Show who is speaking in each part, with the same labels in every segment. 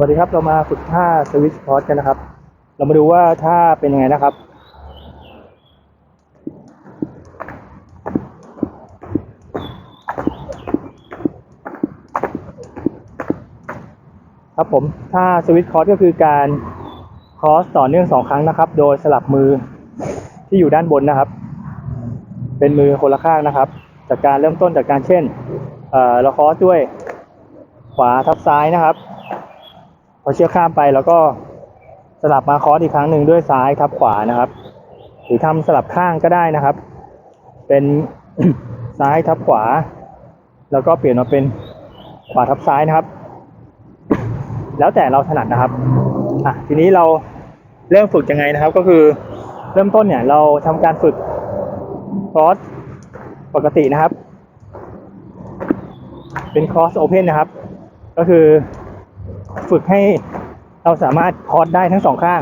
Speaker 1: วัสดีครับเรามาฝึกท่าสวิตช์คอร์สกันนะครับ เรามาดูว่าท่าเป็นยังไงนะครับ ครับผมท่าสวิตช์คอร์สก็คือการคอร์สต่อเนื่องสองครั้งนะครับ โดยสลับมือที่อยู่ด้านบนนะครับ เป็นมือคนละข้างนะครับ จากการเริ่มต้นจากการเช่นเเราคอร์สด้วยขวาทับซ้ายนะครับ อเชือกข้ามไปแล้วก็สลับมาคอสอีกครั้งหนึ่งด้วยซ้ายทับขวานะครับ หรือทำสลับข้างก็ได้นะครับ เป็นซ้ายทับขวา แล้วก็เปลี่ยนมาเป็นขวาทับซ้ายนะครับ แล้วแต่เราถนัดนะครับอะทีนี้เราเริ่มฝึกยังไงนะครับ ก็คือเริ่มต้นเนี่ยเราทำการฝึกคอสปกตินะครับ เป็นคอสโอเพนนะครับ ก็คือ ฝึกให้เราสามารถคอร์สได้ทั้งสองข้าง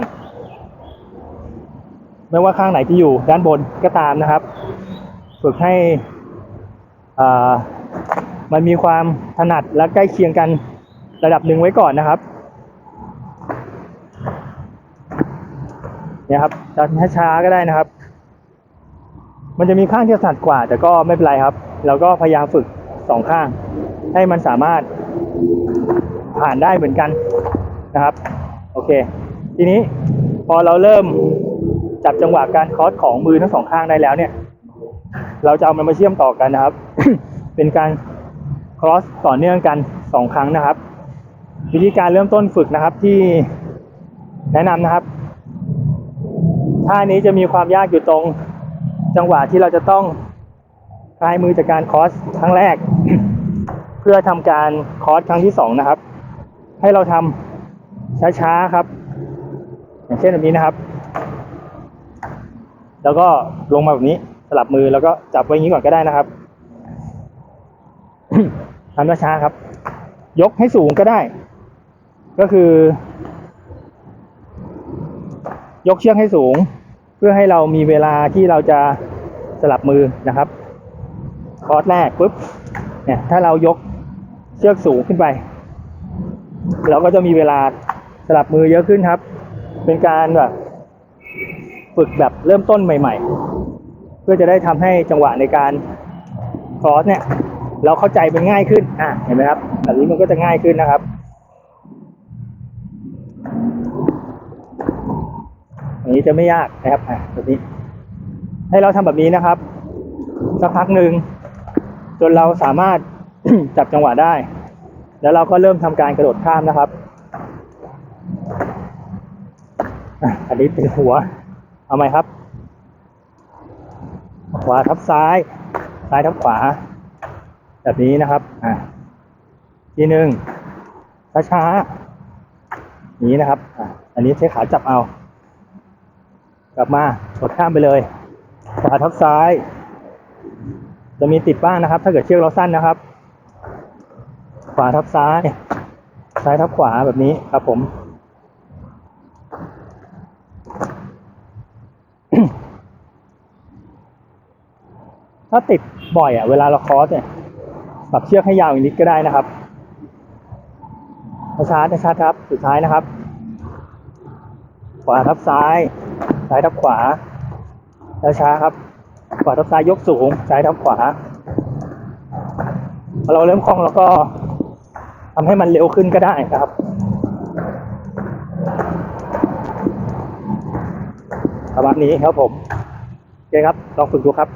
Speaker 1: ไม่ว่าข้างไหนที่อยู่ด้านบนก็ตามนะครับ ฝึกให้มันมีความถนัดและใกล้เคียงกันระดับหนึ่งไว้ก่อนนะครับเนี่ยครับจะช้าๆก็ได้นะครับ มันจะมีข้างที่ถนัดกว่า แต่ก็ไม่เป็นไรครับ เราก็พยายามฝึกสองข้าง ให้มันสามารถ ผ่านได้เหมือนกันนะครับ โอเค ทีนี้พอเราเริ่มจับจังหวะการคอสของมือทั้งสองข้างได้แล้วเนี่ย เราจะเอามันมาเชื่อมต่อกันนะครับ เป็นการคอสต่อเนื่องกันสองครั้งนะครับ วิธีการเริ่มต้นฝึกนะครับที่แนะนำนะครับท่านี้จะมีความยากอยู่ตรงจังหวะที่เราจะต้องคลายมือจากการคอสครั้งแรก เพื่อทำการคอสครั้งที่สองนะครับ ให้เราทำช้าๆครับ อย่างเช่นแบบนี้นะครับ แล้วก็ลงมาแบบนี้สลับมือแล้วก็จับไว้อย่างนี้ก่อนก็ได้นะครับทำช้าๆครับ ยกให้สูงก็ได้ ก็คือ ยกเชือกให้สูง เพื่อให้เรามีเวลาที่เราจะสลับมือนะครับคอร์สแรกปุ๊บเนี่ยถ้าเรายกเชือกสูงขึ้นไป เราก็จะมีเวลาสลับมือเยอะขึ้นครับ เป็นการแบบฝึกแบบเริ่มต้นใหม่ ๆ เพื่อจะได้ทำให้จังหวะในการคอร์สเนี่ย เราเข้าใจมันง่ายขึ้นอะเห็นไหมครับแบบนี้มันก็จะง่ายขึ้นนะครับอันนี้จะไม่ยากนะครับอะแบบนี้ ให้เราทำแบบนี้นะครับสักพักหนึ่งจนเราสามารถจับจังหวะได้ แล้วเราก็เริ่มทำการกระโดดข้ามนะครับ อันนี้เป็นหัว เอาไหมครับ ขวาทับซ้าย ซ้ายทับขวา แบบนี้นะครับ อะทีหนึ่งช้าๆอย่านี้นะครับอะอันนี้ใช้ขาจับเอา กลับมากดข้ามไปเลย ขวาทับซ้าย จะมีติดบ้างนะครับ ถ้าเกิดเชือกเราสั้นนะครับ ขวาทับซ้าย ซ้ายทับขวาแบบนี้ครับผม ถ้าติดบ่อยอะ เวลาเราคอร์สเนี่ยปรับเชือกให้ยาวอีกนิดก็ได้นะครับช้าๆช้าๆครับ สุดท้ายนะครับ ขวาทับซ้าย ซ้ายทับขวา แล้วช้าครับ ขวาทับซ้ายยกสูง ซ้ายทับขวาพอเราเริ่มคล่องแล้วก็ ทำให้มันเร็วขึ้นก็ได้นะครับ ประมาณนี้ครับผมโอเคครับ ลองฝึกดูครับ